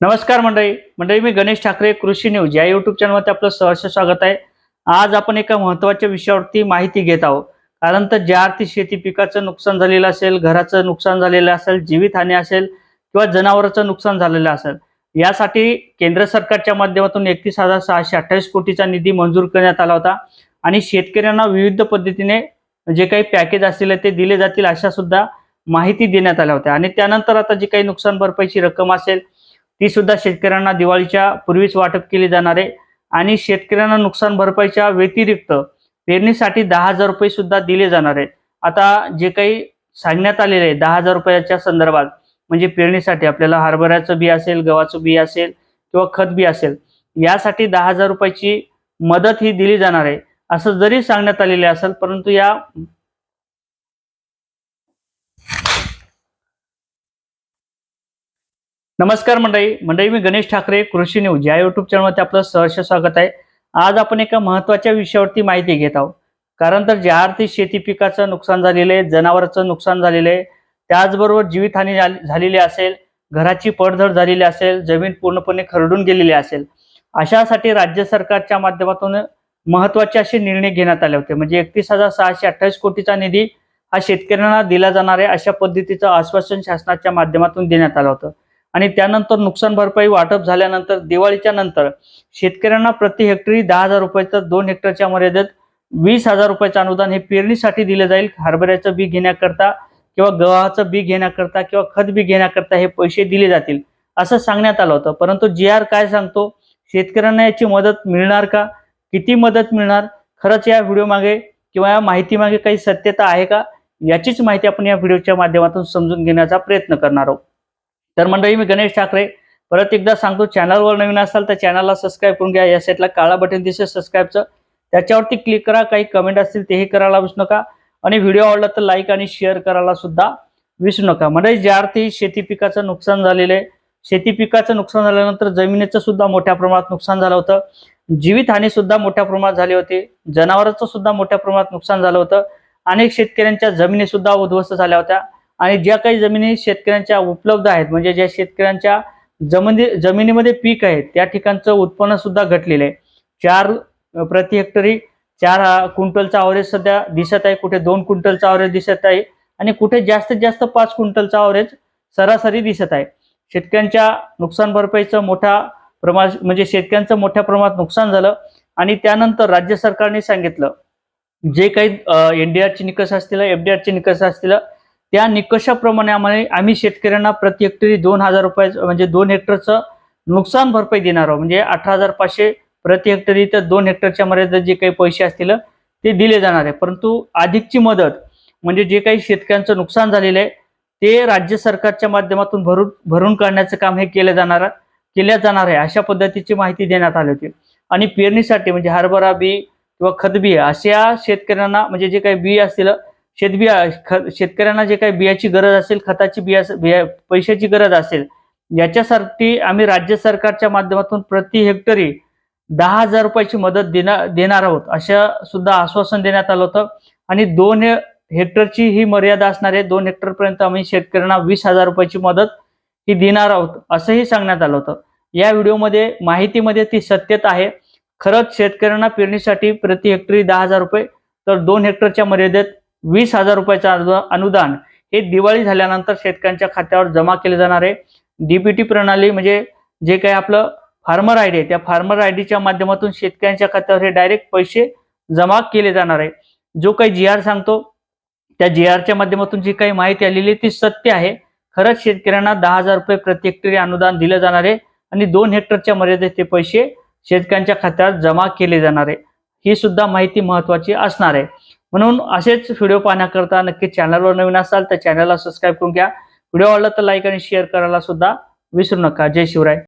नमस्कार मंडळी. मंडळी मी गणेश ठाकरे कृषी न्यूज या युट्यूब चॅनलमध्ये आपलं सहर्ष स्वागत आहे. आज आपण एका महत्त्वाच्या विषयावरती माहिती घेत आहोत. कारण तर ज्या अर्थी शेती पिकाचं नुकसान झालेलं असेल घराचं नुकसान झालेलं असेल जीवितहानी असेल किंवा जनावरांचं नुकसान झालेलं असेल यासाठी केंद्र सरकारच्या माध्यमातून एकतीस हजार सहाशे अठ्ठावीस कोटीचा निधी मंजूर करण्यात आला होता. आणि शेतकऱ्यांना विविध पद्धतीने जे काही पॅकेज असतील ते दिले जातील अशा सुद्धा माहिती देण्यात आल्या होत्या. आणि त्यानंतर आता जी काही नुकसान भरपाईची रक्कम असेल ती सुद्धा शेतकऱ्यांना दिवाळीच्या पूर्वीच वाटप केली जाणार आहे. आणि शेतकऱ्यांना नुकसान भरपाईच्या व्यतिरिक्त पेरणीसाठी दहा हजार रुपये सुद्धा दिले जाणार आहेत आता जे काही सांगण्यात आलेले आहे दहा हजार रुपयाच्या संदर्भात म्हणजे पेरणीसाठी आपल्याला हरभऱ्याचं बी असेल गव्हाचं बी असेल किंवा खत बी असेल यासाठी दहा हजार रुपयाची मदत ही दिली जाणार आहे. असं जरी सांगण्यात आलेले असेल परंतु या नमस्कार मंडळी. मंडळी मी गणेश ठाकरे कृषी न्यूज. या युट्यूब चॅनलमध्ये आपलं सहर्ष स्वागत आहे. आज आपण एका महत्त्वाच्या विषयावरती माहिती घेत आहोत. कारण तर ज्या अर्थी शेती पिकाचं नुकसान झालेलं आहे जनावरांचं नुकसान झालेलं आहे त्याचबरोबर जीवितहानी झालेली असेल घराची पडझड झालेली असेल जमीन पूर्णपणे खरडून गेलेली असेल अशासाठी राज्य सरकारच्या माध्यमातून महत्त्वाचे असे निर्णय घेण्यात आले होते. म्हणजे एकतीस हजार सहाशे अठ्ठावीस कोटीचा निधी हा शेतकऱ्यांना दिला जाणार आहे अशा पद्धतीचं आश्वासन शासनाच्या माध्यमातून देण्यात आलं होतं. आणि त्यानंतर नुकसान भरपाई वाटप झाल्यानंतर दिवाळीच्या नंतर शेतकऱ्यांना प्रति हेक्टरी दहा हजार रुपयाचं दोन हेक्टरच्या मर्यादेत वीस हजार रुपयाचं अनुदान हे पेरणीसाठी दिलं जाईल. हरभऱ्याचं बी घेण्याकरता किंवा गव्हाचं बी घेण्याकरता किंवा खत बी घेण्याकरता हे पैसे दिले जातील असं सांगण्यात आलं होतं. परंतु जी आर काय सांगतो शेतकऱ्यांना याची मदत मिळणार का? किती मदत मिळणार? खरंच या व्हिडिओ मागे किंवा या माहिती मागे काही सत्यता आहे का? याचीच माहिती आपण या व्हिडिओच्या माध्यमातून समजून घेण्याचा प्रयत्न करणार आहोत. तर मंडळी मी गणेश ठाकरे. परत एकदा सांगतो चॅनलवर नवीन असाल तर चॅनलला सबस्क्राईब करून घ्या. या साईडला काळा बटन दिसेल सबस्क्राईबचं. त्याच्यावरती क्लिक करा. काही कमेंट असतील तेही करायला विसरू नका. आणि व्हिडिओ आवडला तर लाईक आणि शेअर करायला सुद्धा विसरू नका. म्हणजे ज्या अर्थी शेती पिकाचं नुकसान झालेलं आहे शेती पिकाचं नुकसान झाल्यानंतर जमिनीचं सुद्धा मोठ्या प्रमाणात नुकसान झालं होतं. जीवितहानी सुद्धा मोठ्या प्रमाणात झाली होती. जनावरांचं सुद्धा मोठ्या प्रमाणात नुकसान झालं होतं. अनेक शेतकऱ्यांच्या जमिनी सुद्धा उद्ध्वस्त झाल्या होत्या. आणि ज्या काही जमिनी शेतकऱ्यांच्या उपलब्ध आहेत म्हणजे ज्या शेतकऱ्यांच्या जमिनी जमिनीमध्ये पीक आहे त्या ठिकाणचं उत्पन्न सुद्धा घटलेलं आहे. चार प्रति हेक्टरी चार क्विंटलचा अवरेज सध्या दिसत आहे. कुठे दोन क्विंटलचा अवरेज दिसत आहे आणि कुठे जास्तीत जास्त पाच क्विंटलचा अवरेज सरासरी दिसत आहे. शेतकऱ्यांच्या नुकसान भरपाईचं मोठा प्रमाण म्हणजे शेतकऱ्यांचं मोठ्या प्रमाणात नुकसान झालं आणि त्यानंतर राज्य सरकारने सांगितलं जे काही एनडीआरचे निकष असतील एफडीआरचे निकष असतील त्या निकषाप्रमाणे आम्हाला आम्ही शेतकऱ्यांना प्रति हेक्टरी दोन हजार रुपये म्हणजे दोन हेक्टरचं नुकसान भरपाई देणार आहोत. म्हणजे अठरा हजार पाचशे प्रति हेक्टरी तर दोन हेक्टरच्या मर्यादेत जे काही पैसे असतील ते दिले जाणार आहे. परंतु अधिकची मदत म्हणजे जे काही शेतकऱ्यांचं नुकसान झालेलं आहे ते राज्य सरकारच्या माध्यमातून भरून भरून काढण्याचं काम हे केलं जाणार केल्या जाणार आहे. अशा पद्धतीची माहिती देण्यात आली होती. आणि पेरणीसाठी म्हणजे हरभरा बी किंवा खतबी अशा शेतकऱ्यांना म्हणजे जे काही बी असतील शेतबिया ख- शेतकऱ्यांना जे काही बियाची गरज असेल खताची बिया बिया पैशाची गरज असेल याच्यासाठी आम्ही राज्य सरकारच्या माध्यमातून प्रति हेक्टरी दहा हजार रुपयाची मदत देणार देणार आहोत अशा सुद्धा आश्वासन देण्यात आलं होतं. आणि दोन हेक्टरची ही मर्यादा असणार आहे दोन हेक्टरपर्यंत आम्ही शेतकऱ्यांना वीस हजार रुपयाची मदत ही देणार आहोत असंही सांगण्यात आलं होतं. या व्हिडिओमध्ये माहितीमध्ये ती सत्यता आहे. खरंच शेतकऱ्यांना पेरणीसाठी प्रति हेक्टरी दहा हजार रुपये तर दोन हेक्टरच्या मर्यादेत वीस हजार रुपयाचं अनु- अनुदान हे दिवाळी झाल्यानंतर शेतकऱ्यांच्या खात्यावर जमा केले जाणार आहे. डीपीटी प्रणाली म्हणजे जे काही आपलं फार्मर आय डी आहे त्या फार्मर आय डीच्या माध्यमातून शेतकऱ्यांच्या खात्यावर हे डायरेक्ट पैसे जमा केले जाणार आहे. जो काही जी आर सांगतो त्या जी आरच्या माध्यमातून जी काही माहिती आलेली आहे ती सत्य आहे. खरंच शेतकऱ्यांना दहा हजार रुपये प्रति हेक्टरी अनुदान दिलं जाणार आहे आणि दोन हेक्टरच्या मर्यादेत ते पैसे शेतकऱ्यांच्या खात्यावर जमा केले जाणार आहे. ही सुद्धा माहिती महत्वाची असणार आहे. म्हणून असेच व्हिडिओ पाहण्याकरता नक्की चॅनलवर नवीन असाल तर चॅनलला सबस्क्राईब करून घ्या. व्हिडिओ आवडला तर लाईक आणि शेअर करायला सुद्धा विसरू नका. जय शिवराय.